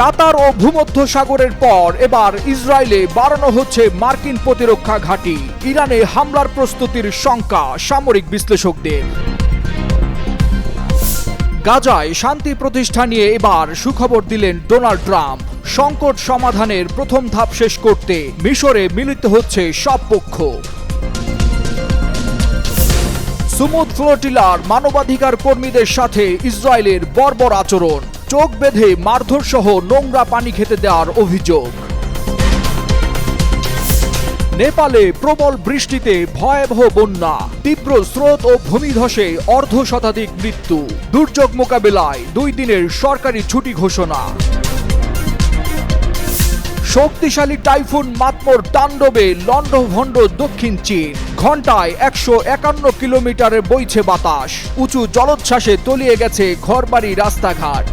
কাতার ও ভূমধ্য সাগরের পর এবার ইসরায়েলে বাড়ানো হচ্ছে মার্কিন প্রতিরক্ষা ঘাঁটি। ইরানে হামলার প্রস্তুতির শঙ্কা, সামরিক বিশ্লেষকদের। গাজায় শান্তি প্রতিষ্ঠা নিয়ে এবার সুখবর দিলেন ডোনাল্ড ট্রাম্প। সংকট সমাধানের প্রথম ধাপ শেষ করতে মিশরে মিলিত হচ্ছে সব পক্ষ। সুমুদ ফ্লোটিলার মানবাধিকার কর্মীদের সাথে ইসরায়েলের বর্বর আচরণ। চোখ বেঁধে মারধর সহ নোংরা পানি খেতে দেওয়ার অভিযোগ। নেপালে প্রবল বৃষ্টিতে ভয়াবহ বন্যা, তীব্র স্রোত ও ভূমিধসে অর্ধ শতাধিক মৃত্যু। দুর্যোগ মোকাবেলায় দুই দিনের সরকারি ছুটি ঘোষণা। শক্তিশালী টাইফুন মাতমোর তাণ্ডবে লণ্ডভণ্ড দক্ষিণ চীন। ঘন্টায় একশো একান্ন কিলোমিটারে বইছে বাতাস। উঁচু জলোচ্ছ্বাসে তলিয়ে গেছে ঘরবাড়ি, রাস্তাঘাট।